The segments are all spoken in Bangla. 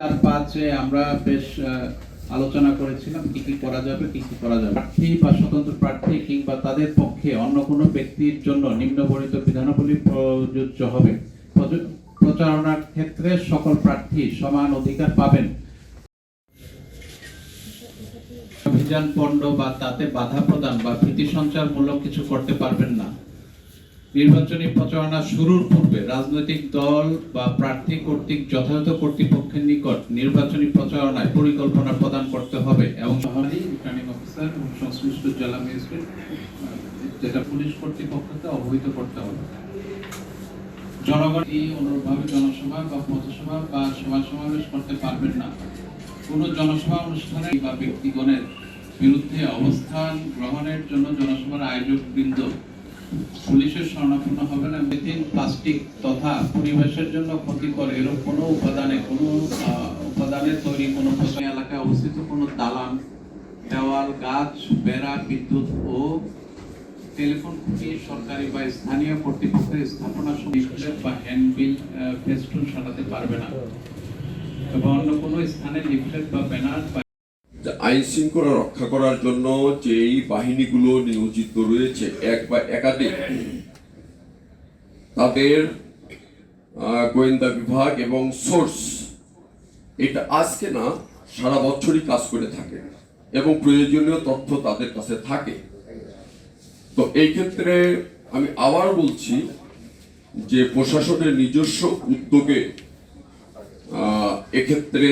চার পাঁচে আমরা বেশ আলোচনা করেছিলাম কি কি করা যাবে, কি কি করা যাবে প্রার্থী বা স্বতন্ত্র প্রার্থী কিংবা তাদের পক্ষে অন্য কোনো ব্যক্তির জন্য নিম্নবর্ণিত বিধানাবলী প্রযোজ্য হবে। প্রচারণার ক্ষেত্রে সকল প্রার্থী সমান অধিকার পাবেন। অভিযান পণ্ড বা তাতে বাধা প্রদান বা ভীতি সঞ্চারমূলক কিছু করতে পারবেন না। নির্বাচনী প্রচারণা শুরুর পূর্বে রাজনৈতিক দল বা প্রার্থী কর্তৃক যথাযথ কর্তৃপক্ষের নিকট নির্বাচনী প্রচারণায় পরিকল্পনা প্রদান করতে হবে এবং সংশ্লিষ্ট জেলা ম্যাজিস্ট্রেট যেটা পুলিশ কর্তৃপক্ষকে অবহিত করতে হবে। জনগণ এই অনুরূপভাবে জনসভা বা পথসভা বা সভা সমাবেশ করতে পারবেন না। কোনো জনসভা অনুষ্ঠানে বা ব্যক্তিগণের বিরুদ্ধে অবস্থান গ্রহণের জন্য জনসভার আয়োজক বৃন্দ পুলিশের শরণাপন্ন হবে না মেথিন প্লাস্টিক তথা পরিবেশের জন্য ক্ষতিকর এরকম কোনো উপাদানে কোনো উপাদানে তৈরি কোনো এলাকায় অবস্থিত কোনো দালান, দেওয়াল, গাছ, বেড়া, বিদ্যুৎ ও টেলিফোন খুঁটি সরকারি বা স্থানীয় কর্তৃপক্ষের স্থাপনা বা হ্যান্ডবিল ফেস্টুন সাজাতে পারবে না। এবং অন্য কোনো স্থানে লিফলেট বা ব্যানার আইন শৃঙ্খলা রক্ষা করার জন্য যেই বাহিনীগুলো নিয়োজিত রয়েছে এক বা একাধিক, তাদের গোয়েন্দা বিভাগ এবং সোর্স, এটা আজকে না, সারা বছরই কাজ করে থাকে এবং প্রয়োজনীয় তথ্য তাদের কাছে থাকে। তো এই ক্ষেত্রে আমি আবার বলছি যে প্রশাসনের নিজস্ব উদ্যোগে এক্ষেত্রে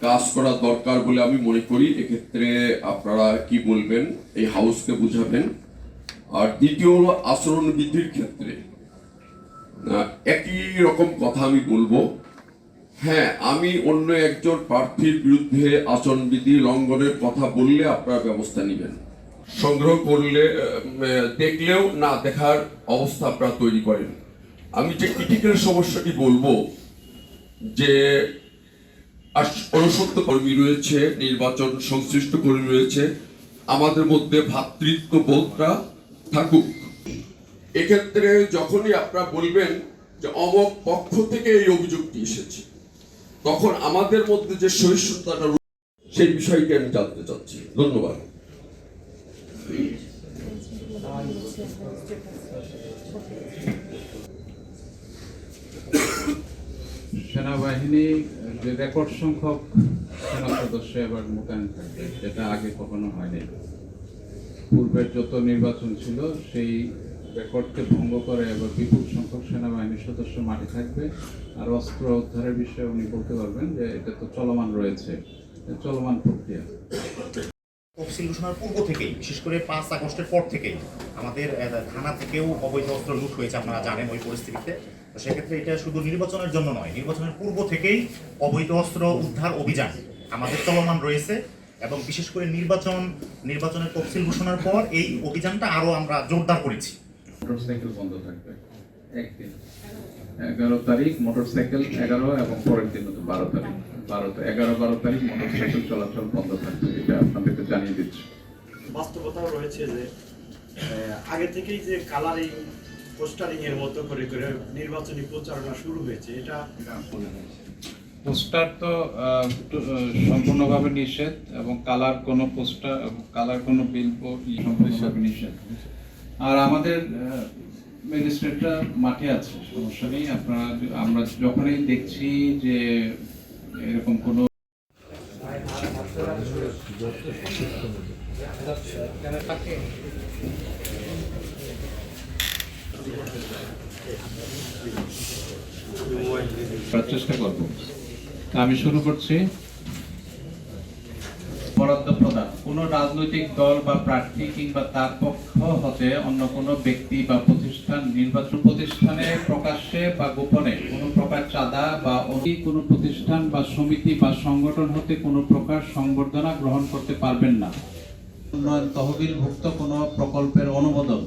কাজ করা দরকার বলে আমি মনে করি। এক্ষেত্রে আপনারা কি বলবেন? এই হাউসকে বুঝাবেন। আর দ্বিতীয় হলো আচরণবিধির ক্ষেত্রে। একই রকম কথা আমি বলব। হ্যাঁ আমি অন্য একজন প্রার্থীর বিরুদ্ধে আচরণবিধি লঙ্ঘনের কথা বললে আপনারা ব্যবস্থা নেবেন। সংগ্রহ করলে দেখলেও না দেখার অবস্থা আপনারা তৈরি করেন। আমি যে ক্রিটিক্যাল সমস্যাটি বলব, যে অনুসত্ব কর্মী রয়েছে, নির্বাচন সংশ্লিষ্ট কর্মী রয়েছে। আমাদের মধ্যে ভ্রাতৃত্ব বোধটা থাকুক। এক্ষেত্রে যখনই আপনারা বলবেন যে অমক পক্ষ থেকে এই অভিযোগটি এসেছে, তখন আমাদের মধ্যে যে সহিষ্ণুতাটা সেই বিষয়টি আমি জানতে চাচ্ছি। ধন্যবাদ। সেনাবাহিনী, যে রেকর্ড সংখ্যক সেনা সদস্য এবার মোতায়েন থাকবে, যেটা আগে কখনো হয়নি। পূর্বের যত নির্বাচন ছিল, সেই রেকর্ডকে ভঙ্গ করে এবার বিপুল সংখ্যক সেনাবাহিনীর সদস্য মাঠে থাকবে। আর অস্ত্র উদ্ধারের বিষয়ে উনি বলতে পারবেন যে এটা তো চলমান রয়েছে চলমান প্রক্রিয়া। তফসিল ঘোষণার পূর্ব থেকেই, বিশেষ করে পাঁচ আগস্টের পর থেকেই আমাদের থানা থেকেও অবৈধ অস্ত্র লুট হয়েছে, আপনারা জানেন ওই পরিস্থিতিতে। তো সেক্ষেত্রে এটা শুধু নির্বাচনের জন্য নয় নির্বাচনের পূর্ব থেকেই অবৈধ অস্ত্র উদ্ধার অভিযান আমাদের চলমান রয়েছে এবং বিশেষ করে নির্বাচন নির্বাচনের তফসিল ঘোষণার পর এই অভিযানটা আরও আমরা জোরদার করেছি। মোটরসাইকেল বন্ধ থাকবে একদিন। এগারো তারিখ মোটরসাইকেল এগারো এবং পরের দিন হচ্ছে বারো তারিখ। বারো এগারো বারো তারিখ মোটরসাইকেল চলাচল বন্ধ থাকবে এটা আপনাদেরকে জানিয়ে দিচ্ছি। বাস্তবতাও রয়েছে যে আগে থেকেই যে কালারিং পোস্টারিং এর মতো করে করে নির্বাচনী প্রচারণা শুরু হয়েছে এটা পোস্টার তো সম্পূর্ণভাবে নিষেধ এবং কালার কোনো পোস্টার এবং কালার কোনো বিল সম্পূর্ণভাবে নিষেধ আর আমাদের ম্যাজিস্ট্রেটরা মাঠে আছে সমস্যা নেই। আপনারা আমরা যখনই দেখছি যে এরকম কোনো করার চেষ্টা করব। আমি শুরু করছি। বরাদ্দ প্রদান। কোন রাজনৈতিক দল বা প্রার্থী কিংবা তার পক্ষ হতে অন্য কোনো ব্যক্তি বা প্রতিষ্ঠান, নির্বাচন প্রতিষ্ঠানে প্রকাশ্যে বা গোপনে কোনো প্রকার চাঁদা বা অতি কোনো প্রতিষ্ঠান বা সমিতি বা সংগঠন হতে কোনো প্রকার সংবর্ধনা গ্রহণ করতে পারবেন না। উন্নয়ন তহবিলভুক্ত কোনো প্রকল্পের অনুমোদন।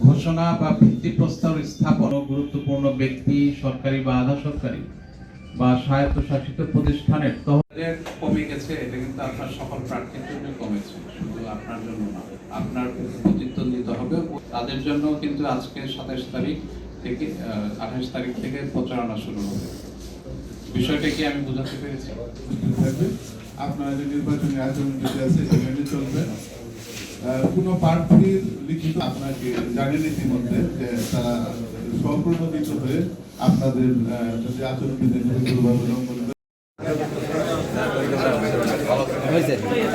ঘোষণা বা ভিত্তি প্রস্তাব স্থাপন গুরুত্বপূর্ণ ব্যক্তি সরকারি বা আধা সরকারি বা স্বায়ত্তশাসিত প্রতিষ্ঠানের তহবিলের কমে গেছে এটা কিন্তু আপনার সকল প্রার্থীর জন্য কমেছে শুধু আপনার জন্য না আপনার প্রতিদ্বন্দ্বিতা হবে। তাদের জন্য কিন্তু আজকে সাতাশ তারিখ থেকে আঠাশ তারিখ থেকে প্রচারণা শুরু হবে। বিষয়টা কি আমি বোঝাতে পেরেছি? আপনারা যে নির্বাচনী আচরণ যেটা আছে এটা মেনে চলবেন আহ, কোনো প্রার্থীর লিখিত আপনাকে জানেন ইতিমধ্যে যে তারা সম্প্রণোদিত হয়ে আপনাদের যদি আচরণ বিধি লঙ্ঘন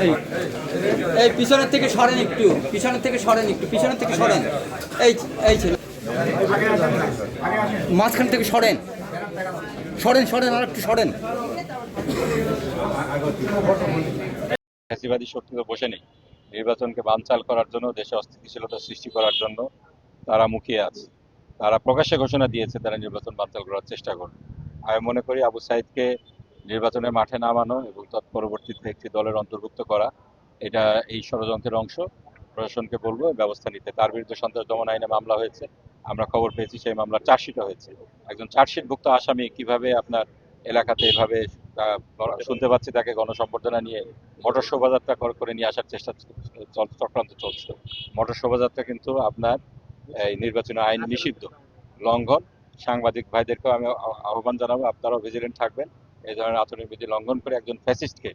এই এই পিছনের থেকে সরেন একটু পিছনের থেকে সরেন একটু পিছনের থেকে সরেন এই এই ছিল মাঝখান থেকে সরেন সরেন সরেন আর একটু সরেন ফ্যাসিবাদী শক্তি তো বসে নেই নির্বাচনকে বানচাল করার জন্য, দেশে অস্থিতিশীলতা সৃষ্টি করার জন্য তারা মুখিয়ে আছে। তারা প্রকাশ্যে ঘোষণা দিয়েছে তারা নির্বাচন বানচাল করার চেষ্টা করবে। আমি মনে করি আবু সাইদকে নির্বাচনের মাঠে নামানো এবং তৎপরবর্তীতে একটি দলের অন্তর্ভুক্ত করা, এটা এই ষড়যন্ত্রের অংশ। প্রশাসনকে বলব ব্যবস্থা নিতে। তার বিরুদ্ধে সন্ত্রাস দমন আইনে মামলা হয়েছে। আমরা খবর পেয়েছি সেই মামলার চার্জশিটও হয়েছে। একজন চার্জশিটভুক্ত আসামি কীভাবে আপনার এলাকাতে এভাবে শুনতে পাচ্ছি তাকে গণসম্বর্ধনা নিয়ে মোটর শোভাযাত্রা কর- নিয়ে আসার চেষ্টা চক্রান্ত চলছে। মোটর শোভাযাত্রা কিন্তু আপনার এই নির্বাচনী আইন নিষিদ্ধ। লঙ্ঘন। সাংবাদিক ভাইদেরকেও আমি আহ- আহ্বান জানাব, আপনারাও ভিজিলেন্ট থাকবেন। এই ধরনের আচরণ বিধি লঙ্ঘন করে একজন ফ্যাসিস্টকে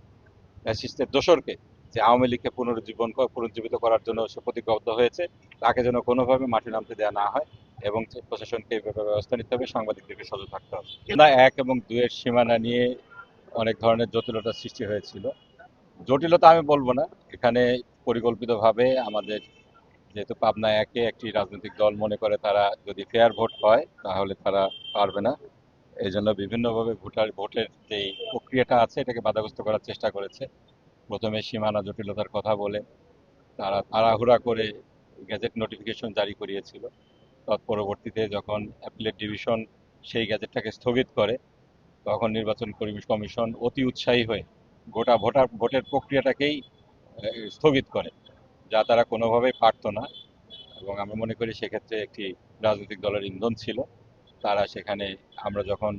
ফ্যাসিস্টের দোসরকে যে আওয়ামী লীগকে পুনরুজ্জীবন পুনরুজ্জীবিত করার জন্য সে প্রতিজ্ঞাবদ্ধ হয়েছে, তাকে যেন কোনোভাবে মাঠে নামতে দেওয়া না হয় এবং প্রশাসনকে ব্যবস্থা নিতে হবে। সাংবাদিকদেরকে সজাগ থাকতে হবে। না এক এবং দুয়ের সীমানা নিয়ে অনেক ধরনের জটিলতার সৃষ্টি হয়েছিল। জটিলতা আমি বলব না। এখানে পরিকল্পিতভাবে আমাদের যেহেতু পাবনা একে একটি রাজনৈতিক দল মনে করে তারা যদি ফেয়ার ভোট হয়, তাহলে তারা পারবে না। এই জন্য বিভিন্নভাবে ভোটার, ভোটের যে প্রক্রিয়াটা আছে, এটাকে বাধাগ্রস্ত করার চেষ্টা করেছে। প্রথমে সীমানা জটিলতার কথা বলে তারা তাড়াহুড়া করে গ্যাজেট নোটিফিকেশন জারি করিয়েছিল। তৎপরবর্তীতে যখন অ্যাপিলেট ডিভিশন সেই গ্যাজেটটাকে স্থগিত করে তখন নির্বাচন কর্মী- কমিশন অতি উৎসাহী হয়ে গোটা ভোটার, ভোটের প্রক্রিয়াটাকেই স্থগিত করে, যা তারা কোনোভাবেই পারতো না। এবং আমি মনে করি সেক্ষেত্রে একটি রাজনৈতিক দলের ইন্ধন ছিল। তারা সেখানে, আমরা যখন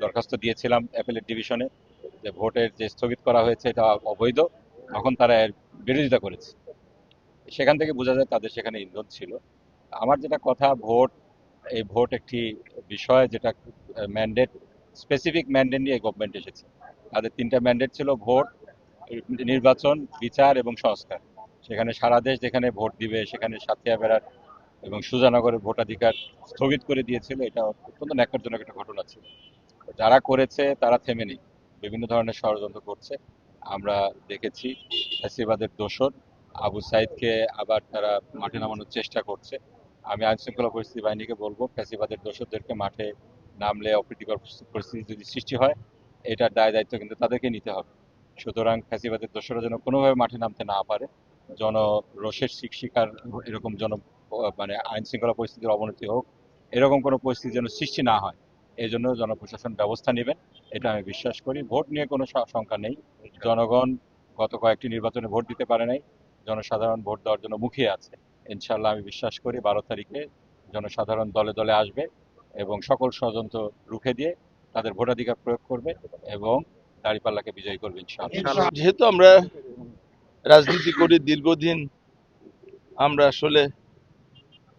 দরখাস্ত দিয়েছিলাম অ্যাপেলেট ডিভিশনে যে ভোটের যে স্থগিত করা হয়েছে এটা অবৈধ, তখন তারা এর বিরোধিতা করেছে। সেখান থেকে বোঝা যায় তাদের সেখানে ইন্ধন ছিল। আমার যেটা কথা, ভোট, এই ভোট একটি বিষয় যেটা ম্যান্ডেট স্পেসিফিক ম্যান্ডেট নিয়ে গভর্নমেন্ট এসেছে। তাদের তিনটা ম্যান্ডেট ছিল ভোট, নির্বাচন, বিচার এবং সংস্কার। সেখানে সারা দেশ যেখানে ভোট দিবে, সেখানে সাথিয়া বেড়ার এবং সুজানগরের ভোটাধিকার স্থগিত করে দিয়েছিল। এটা অত্যন্ত ন্যাক্কারজনক একটা ঘটনা ছিল। যারা করেছে, তারা থেমে নেই। বিভিন্ন ধরনের ষড়যন্ত্র করছে। আমরা দেখেছি ফ্যাসিবাদের দোষর। আবু সাইদকে আবার তারা মাঠে নামানোর চেষ্টা করছে। আমি আইন শৃঙ্খলা পরিস্থিতি বাহিনীকে বলব, ফ্যাসিবাদের দোষরদেরকে মাঠে নামলে অপ্রীতিকর পরিস্থিতি যদি সৃষ্টি হয় এটার দায় দায়িত্ব কিন্তু তাদেরকে নিতে হবে। সুতরাং ফ্যাসিবাদের দোষরা যেন কোনোভাবে মাঠে নামতে না পারে, জন রোষের শিক- শিকার এরকম জন মানে আইন শৃঙ্খলা পরিস্থিতির অবনতি হোক, এরকম কোনো পরিস্থিতি যেন সৃষ্টি না হয় এই জন্য জনপ্রশাসন ব্যবস্থা নেবেন, এটা আমি বিশ্বাস করি। ভোট নিয়ে কোনো শঙ্কা নেই। জনগণ গত কয়েকটি নির্বাচনে ভোট দিতে পারে নাই, জনসাধারণ ভোট দেওয়ার জন্য মুখিয়ে আছে। ইনশাল্লাহ আমি বিশ্বাস করি বারো তারিখে জনসাধারণ দলে দলে আসবে। এবং সকল ষড়যন্ত্র রুখে দিয়ে তাদের ভোটাধিকার প্রয়োগ করবে এবং দাঁড়িপাল্লাকে বিজয়ী করবে, ইনশাআল্লাহ। যেহেতু আমরা রাজনীতি করি, দীর্ঘদিন আমরা আসলে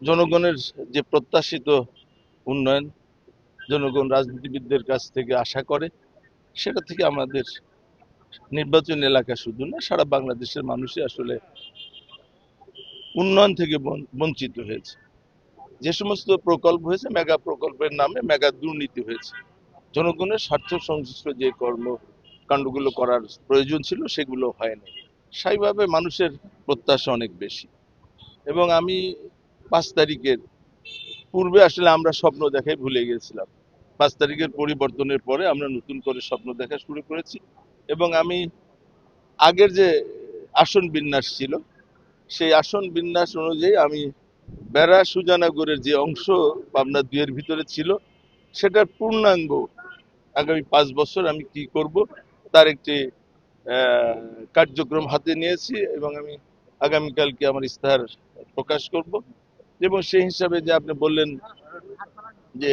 জনগণের যে প্রত্যাশিত উন্নয়ন, জনগণ রাজনীতিবিদদের কাছ থেকে আশা করে, সেটা থেকে আমাদের নির্বাচন এলাকা শুধু না, সারা বাংলাদেশের মানুষই আসলে উন্নয়ন থেকে বঞ্চিত হয়েছে। যে সমস্ত প্রকল্প হয়েছে, মেগা প্রকল্পের নামে মেগা দুর্নীতি হয়েছে। জনগণের স্বার্থ সংশ্লিষ্ট যে কর্মকাণ্ডগুলো করার প্রয়োজন ছিল, সেগুলো হয়নি। সেইভাবে মানুষের প্রত্যাশা অনেক বেশি। এবং আমি পাঁচ তারিখের পূর্বে আসলে আমরা স্বপ্ন দেখাই ভুলে গিয়েছিলাম পাঁচ তারিখের পরিবর্তনের পরে আমরা নতুন করে স্বপ্ন দেখা শুরু করেছি। এবং আমি আগের যে আসন বিন্যাস ছিল, সেই আসন বিন্যাস অনুযায়ী আমি বেড়া সুজানাগরের যে অংশ পাবনা দুয়ের ভিতরে ছিল, সেটার পূর্ণাঙ্গ আগামী পাঁচ বছর আমি কি করব, তার একটি কার্যক্রম হাতে নিয়েছি এবং আমি আগামীকালকে আমার ইস্তাহার প্রকাশ করব। এবং সেই হিসাবে যে আপনি বললেন যে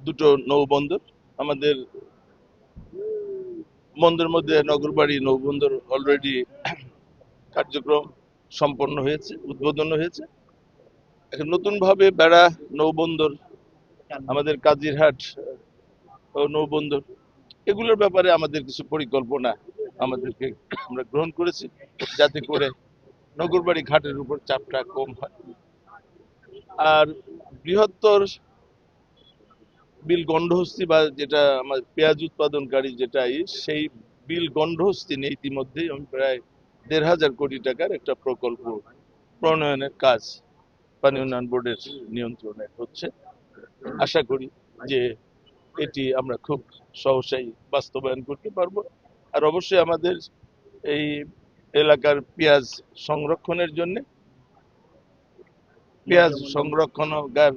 দুটো নৌবন্দর, আমাদের বন্দর মধ্যে নগরবাড়ি নৌবন্দর অলরেডি কার্যক্রম সম্পন্ন হয়েছে, উদ্বোধন হয়েছে। এখন নতুনভাবে বেড়া নৌবন্দর আমাদের কাজিরহাট ও নৌবন্দর এগুলোর ব্যাপারে আমাদের কিছু পরিকল্পনা আমাদেরকে আমরা গ্রহণ করেছি যাতে করে নগরবাড়ি ঘাটের উপর চাপটা কম হয়। আর বৃহত্তর বিল গন্ডহস্তি বা যেটা আমার পেঁয়াজ উৎপাদনকারী যেটা সেই বিল গন্ডহস্তি নিয়ে ইতিমধ্যেই আমি প্রায় দেড় হাজার কোটি টাকার একটা প্রকল্প প্রণয়নের কাজ পানি উন্নয়ন বোর্ডের নিয়ন্ত্রণে হচ্ছে। আশা করি যে এটি আমরা খুব সহসাই বাস্তবায়ন করতে পারব। আর অবশ্যই আমাদের এই এলাকার পেঁয়াজ সংরক্ষণের জন্য পেঁয়াজ সংরক্ষণাগার,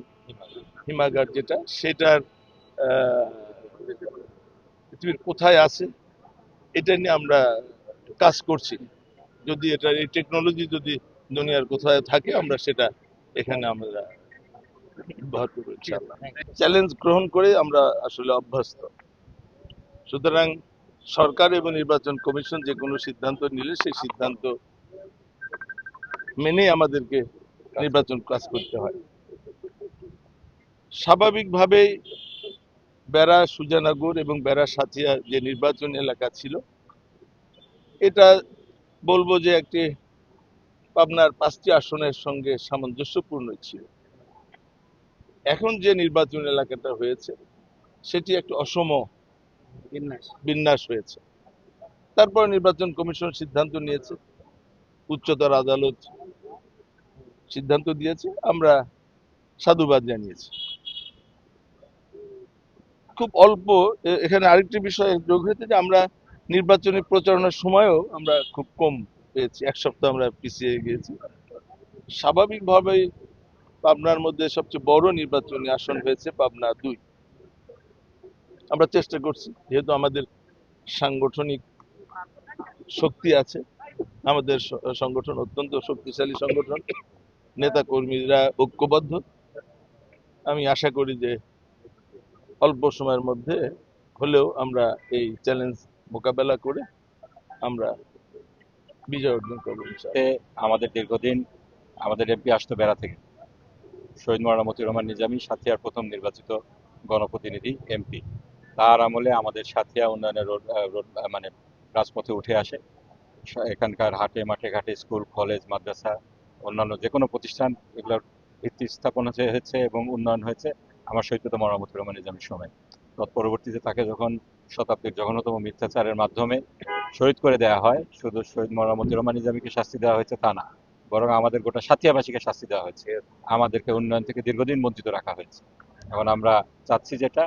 হিমাগার যেটা, সেটার পৃথিবীর কোথায় আছে, এটা নিয়ে আমরা কাজ করছি। যদি এটা এই টেকনোলজি যদি দুনিয়ার কোথায় থাকে, আমরা সেটা এখানে আমরা করব চ্যালেঞ্জ গ্রহণ করে আমরা আসলে অভ্যস্ত। সুতরাং সরকার এবং নির্বাচন কমিশন যে কোনো সিদ্ধান্ত নিলে সেই সিদ্ধান্ত মেনে আমাদেরকে নির্বাচন কাজ করতে হয়। স্বাভাবিকভাবেই বেড়া সুজানগর এবং বেড়া সাথিয়া যে নির্বাচন এলাকা ছিল এটা বলব যে একটি পাবনার পাঁচটি আসনের সঙ্গে সামঞ্জস্যপূর্ণ ছিল। এখন যে নির্বাচন এলাকাটা হয়েছে সেটি একটি অসম বিন্যাস। হয়েছে। তারপর নির্বাচন কমিশন সিদ্ধান্ত নিয়েছে উচ্চতর আদালত সিদ্ধান্ত দিয়েছে আমরা সাধুবাদ জানিয়েছি। খুব অল্প এখানে আরেকটি বিষয় যোগ হয়েছে যে আমরা নির্বাচনী প্রচারণার সময়ও আমরা খুব কম পেয়েছি, এক সপ্তাহ আমরা পিছিয়ে গিয়েছি। স্বাভাবিকভাবেই পাবনার মধ্যে সবচেয়ে বড় নির্বাচনী আসন হয়েছে পাবনা দুই। আমরা চেষ্টা করছি, যেহেতু আমাদের সাংগঠনিক শক্তি আছে, আমাদের সংগঠন অত্যন্ত শক্তিশালী সংগঠন নেতা কর্মীরা ঐক্যবদ্ধ। আমি আশা করি যে অল্প সময়ের মধ্যে হলেও আমরা এই চ্যালেঞ্জ মোকাবেলা করে আমরা বিজয় অর্জন করব আমাদের দীর্ঘদিন আমাদের এমপি আসতো বেড়া থেকে। শহীদ মৌলানা মতিউর রহমান নিজামী সাথিয়ার প্রথম নির্বাচিত গণপ্রতিনিধি এমপি। তার আমলে আমাদের সাথিয়া উন্নয়নের রোড রোড মানে রাজপথে উঠে আসে। এখানকার হাটে মাঠে ঘাটে, স্কুল, কলেজ, মাদ্রাসা, অন্যান্য যে কোনো প্রতিষ্ঠান, এগুলোর ভিত্তি স্থাপন হয়েছে- এবং উন্নয়ন হয়েছে আমার মৌলানা মতিউর রহমান নিজামীর সময়। তৎপরবর্তীতে তাকে যখন শতাব্দীর জঘন্যতম মিথ্যাচারের মাধ্যমে শহীদ করে দেওয়া হয়। শুধু শহীদ মতিউর রহমান নিজামীকে শাস্তি দেওয়া হয়েছে তা না, বরং আমাদের গোটা সাথিয়াবাসীকে শাস্তি দেওয়া হয়েছে। আমাদেরকে উন্নয়ন থেকে দীর্ঘদিন বঞ্চিত রাখা হয়েছে। এখন আমরা চাচ্ছি যেটা,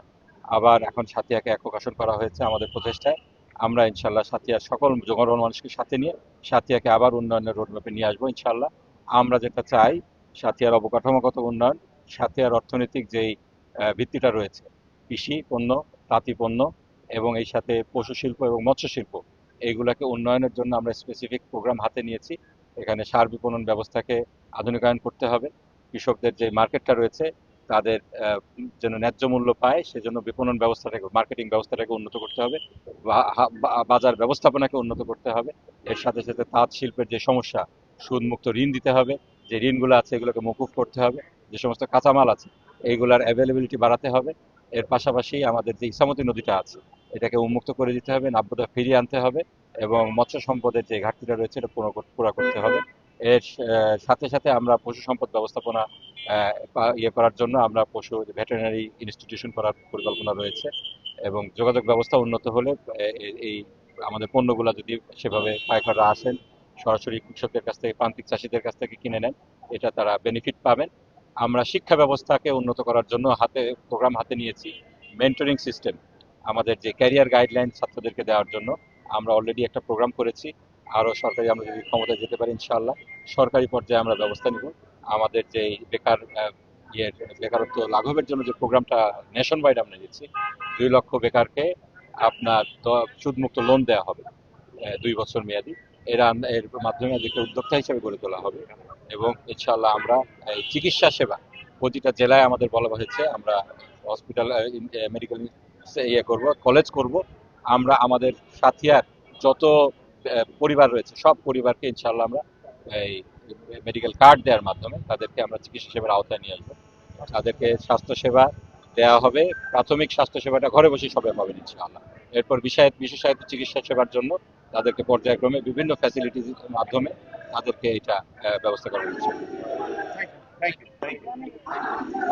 আবার এখন সাথিয়াকে একক আসন করা হয়েছে আমাদের প্রচেষ্টায়। আমরা ইনশাল্লাহ সাথিয়ার সকল জনগণ মানুষকে সাথে নিয়ে সাথিয়াকে আবার উন্নয়নের রোডম্যাপে নিয়ে আসব ইনশাল্লাহ। আমরা যেটা চাই, সাথিয়ার অবকাঠামোগত উন্নয়ন, সাথিয়ার অর্থনৈতিক যেই ভিত্তিটা রয়েছে, কৃষি পণ্য, তাঁতি পণ্য এবং এই সাথে পশু শিল্প এবং মৎস্য শিল্প এইগুলাকে উন্নয়নের জন্য আমরা স্পেসিফিক প্রোগ্রাম হাতে নিয়েছি। এখানে সার বিপণন ব্যবস্থাকে আধুনিকায়ন করতে হবে। কৃষকদের যে মার্কেটটা রয়েছে, তাদের যেন ন্যায্য মূল্য পায়, সেজন্য বিপণন ব্যবস্থাটাকে মার্কেটিং ব্যবস্থাটাকে উন্নত করতে হবে। বাজার ব্যবস্থাপনাকে উন্নত করতে হবে। এর সাথে সাথে তাঁত শিল্পের যে সমস্যা, সুদমুক্ত ঋণ দিতে হবে। যে ঋণগুলো আছে, এগুলোকে মকুফ করতে হবে। যে সমস্ত কাঁচামাল আছে, এইগুলার অ্যাভেলেবিলিটি বাড়াতে হবে। এর পাশাপাশি আমাদের যে ইসামতি নদীটা আছে এটাকে উন্মুক্ত করে দিতে হবে, নাব্যতা ফিরিয়ে আনতে হবে এবং মৎস্য সম্পদের যে ঘাটতিটা রয়েছে এটা পুরো করতে হবে। এর সাথে সাথে আমরা পশু সম্পদ ব্যবস্থাপনা ইয়ে করার জন্য আমরা পশু ভেটেরিনারি ইনস্টিটিউশন করার পরিকল্পনা রয়েছে এবং যোগাযোগ ব্যবস্থা উন্নত হলে এই আমাদের পণ্যগুলো যদি সেভাবে পাইকাররা আসেন, সরাসরি কৃষকদের কাছ থেকে, প্রান্তিক চাষিদের কাছ থেকে কিনে নেন, এটা তারা বেনিফিট পাবেন। আমরা শিক্ষা ব্যবস্থাকে উন্নত করার জন্য হাতে প্রোগ্রাম হাতে নিয়েছি মেন্টরিং সিস্টেম আমাদের যে ক্যারিয়ার গাইডলাইন ছাত্রদেরকে দেওয়ার জন্য আমরা অলরেডি একটা প্রোগ্রাম করেছি। আরও সরকারি আমরা যদি ক্ষমতায় যেতে পারি, ইনশাআল্লাহ। সরকারি পর্যায়ে আমরা ব্যবস্থা নিব। আমাদের যে বেকার ইয়ের বেকারত্ব লাঘবের জন্য যে প্রোগ্রামটা নেশন ওয়াইড আমরা নিচ্ছি, দুই লক্ষ বেকারকে আপনার সুদমুক্ত লোন দেওয়া হবে দুই বছর মেয়াদি। এরা এর মাধ্যমে এদেরকে উদ্যোক্তা হিসেবে গড়ে তোলা হবে এবং ইনশাআল্লাহ আমরা চিকিৎসা সেবা প্রতিটা জেলায় আমাদের বলা হয়েছে, আমরা হসপিটাল মেডিকেল ইয়ে করব কলেজ করব। আমরা, আমাদের সাথিয়ার যত পরিবার রয়েছে, সব পরিবারকে ইনশাল্লাহ আমরা, এই মেডিকেল কার্ড দেওয়ার মাধ্যমে তাদেরকে আমরা চিকিৎসা সেবার আওতায় নিয়ে আসব। তাদেরকে স্বাস্থ্যসেবা দেওয়া হবে, প্রাথমিক স্বাস্থ্য সেবাটা ঘরে বসে সবাই পাবেন ইনশাআল্লাহ। এরপর বিষয় বিশেষায়িত চিকিৎসা সেবার জন্য তাদেরকে পর্যায়ক্রমে বিভিন্ন ফ্যাসিলিটির মাধ্যমে তাদেরকে এটা ব্যবস্থা করা ইউ